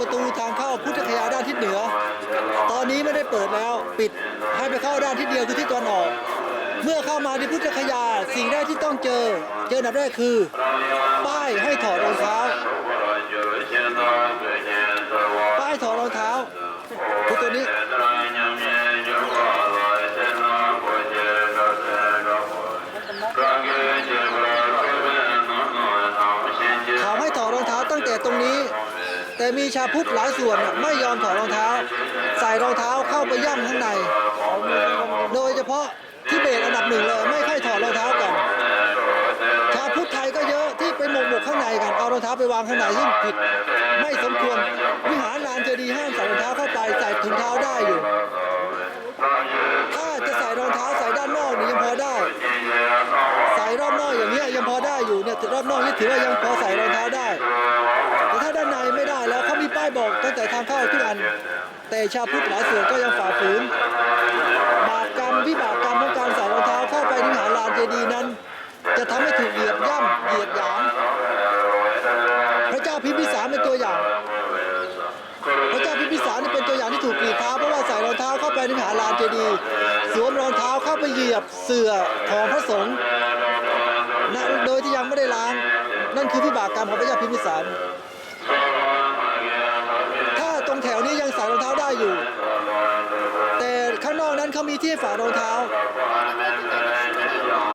ประตูทางเข้าพุทธคยาด้านทิศเหนือ ตอนนี้ไม่ได้เปิดแล้วปิดให้ไปเข้าด้านทิศเดียวคือทิศตะวันออก เมื่อเข้ามาในพุทธคยาสิ่งแรกที่ต้องเจอ เจออันดับแรกคือ ป้ายให้ถอดรองเท้า ป้ายถอดรองเท้าคือตัวนี้เขาให้ถอดรองเท้าตั้งแต่ตรงนี้ แต่มีชาวพุทธหลายส่วนไม่ยอมถอดรองเท้า ใส่รองเท้าเข้าไปย่ำข้างใน โดยเฉพาะที่เบตอันดับหนึ่งเลยไม่ค่อยถอดรองเท้ากัน ชาวพุทธไทยก็เยอะที่ไปหมกหมกข้างในกันเอารองเท้าไปวางข้างในซึ่งผิด ไม่สมควรวิหารลานเจดีย์ห้ามใส่รองเท้าเข้าไปใส่ถุงเท้าได้อยู่ ถ้าจะใส่รองเท้าใส่ด้านนอกนี่ยังพอได้ ใส่รอบนอกอย่างเงี้ยยังพอได้อยู่เนี่ยรอบนอกนี่ถือว่ายังพอใส่รองเท้าได้ แต่ถ้าด้านในไม่ได้แล้ว อกตั้งแต่ทางเข้าทุกอัน แต่ชาวพุทธหลายส่วนก็ยังฝ่าฝืน บาปกรรมวิบากกรรมของการใส่รองเท้าเข้าไปในหาลานเจดีย์นั้น จะทำให้ถูกเหยียบย่ำเหยียดหยาม พระเจ้าพิมพิสารเป็นตัวอย่าง พระเจ้าพิมพิสารนี่เป็นตัวอย่างที่ถูกกรีดเท้าเพราะว่าใส่รองเท้าเข้าไปในหาลานเจดีย์สวมรองเท้าเข้าไปเหยียบเสื่อของพระสงฆ์โดยที่ยังไม่ได้ล้าง นั่นคือวิบากกรรมของพระเจ้าพิมพิสาร แต่ข้างนอกนั้นเขามีที่ฝารองเท้า